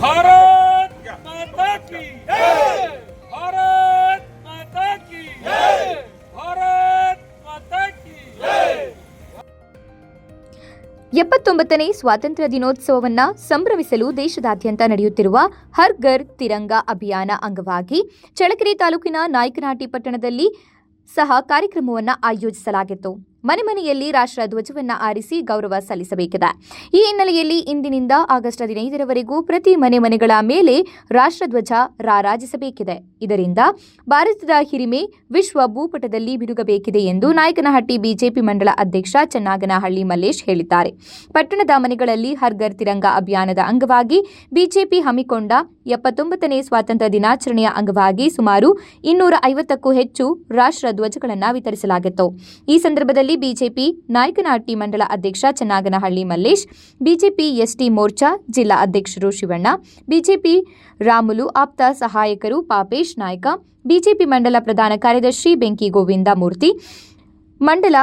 ಭಾರತ್ ಮಾತಾ ಭಾರತ ಮಾತಾ ಭಾರತ ಮಾತಾ ಎಪ್ಪತ್ತೊಂಬತ್ತನೇ ಸ್ವಾತಂತ್ರ್ಯ ದಿನೋತ್ಸವವನ್ನು ಸಂಭ್ರಮಿಸಲು ದೇಶದಾದ್ಯಂತ ನಡೆಯುತ್ತಿರುವ ಹರ್ ಘರ್ ತಿರಂಗಾ ಅಭಿಯಾನ ಅಂಗವಾಗಿ ಚಳಕೆರೆ ತಾಲೂಕಿನ ನಾಯಕನಹಟ್ಟಿ ಪಟ್ಟಣದಲ್ಲಿ ಸಹ ಕಾರ್ಯಕ್ರಮವನ್ನು ಆಯೋಜಿಸಲಾಗಿತ್ತು. ಮನೆ ಮನೆಯಲ್ಲಿ ರಾಷ್ಟ್ರ ಧ್ವಜವನ್ನ ಆರಿಸಿ ಗೌರವ ಸಲ್ಲಿಸಬೇಕಿದೆ. ಈ ಹಿನ್ನೆಲೆಯಲ್ಲಿ ಇಂದಿನಿಂದ ಆಗಸ್ಟ್ ಹದಿನೈದರವರೆಗೂ ಪ್ರತಿ ಮನೆ ಮನೆಗಳ ಮೇಲೆ ರಾಷ್ಟ್ರಧ್ವಜ ರಾರಾಜಿಸಬೇಕಿದೆ. ಇದರಿಂದ ಭಾರತದ ಹಿರಿಮೆ ವಿಶ್ವ ಭೂಪಟದಲ್ಲಿ ಬಿರುಗಬೇಕಿದೆ ಎಂದು ನಾಯಕನಹಟ್ಟಿ ಬಿಜೆಪಿ ಮಂಡಲ ಅಧ್ಯಕ್ಷ ಚೆನ್ನಾಗನಹಳ್ಳಿ ಮಲ್ಲೇಶ್ ಹೇಳಿದ್ದಾರೆ. ಪಟ್ಟಣದ ಮನೆಗಳಲ್ಲಿ ಹರ್ಗರ್ ತಿರಂಗ ಅಭಿಯಾನದ ಅಂಗವಾಗಿ ಬಿಜೆಪಿ ಹಮ್ಮಿಕೊಂಡ ಎಪ್ಪತ್ತೊಂಬತ್ತನೇ ಸ್ವಾತಂತ್ರ್ಯ ದಿನಾಚರಣೆಯ ಅಂಗವಾಗಿ ಸುಮಾರು ಇನ್ನೂರ ಐವತ್ತಕ್ಕೂ ಹೆಚ್ಚು ರಾಷ್ಟ್ರ ಧ್ವಜಗಳನ್ನು ವಿತರಿಸಲಾಗಿತ್ತು. ಈ ಸಂದರ್ಭದಲ್ಲಿ ಸಭೆಯಲ್ಲಿ ಬಿಜೆಪಿ ನಾಯಕನಾಟಿ ಮಂಡಲ ಅಧ್ಯಕ್ಷ ಚನ್ನಾಗನಹಳ್ಳಿ ಮಲ್ಲೇಶ್, ಬಿಜೆಪಿ ಎಸ್ಟಿ ಮೋರ್ಚಾ ಜಿಲ್ಲಾ ಅಧ್ಯಕ್ಷರು ಶಿವಣ್ಣ, ಬಿಜೆಪಿ ರಾಮುಲು ಆಪ್ತ ಸಹಾಯಕರು ಪಾಪೇಶ್ ನಾಯ್ಕ, ಬಿಜೆಪಿ ಮಂಡಲ ಪ್ರಧಾನ ಕಾರ್ಯದರ್ಶಿ ಬೆಂಕಿ ಗೋವಿಂದ ಮೂರ್ತಿ, ಮಂಡಲ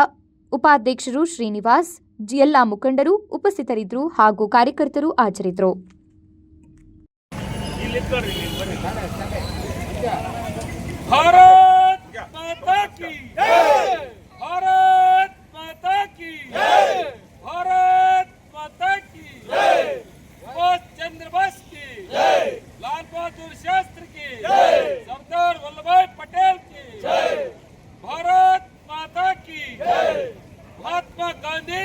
ಉಪಾಧ್ಯಕ್ಷರು ಶ್ರೀನಿವಾಸ್ ಎಲ್ಲ ಮುಖಂಡರು ಉಪಸ್ಥಿತರಿದ್ದರು ಹಾಗೂ ಕಾರ್ಯಕರ್ತರು ಹಾಜರಿದ್ದರು.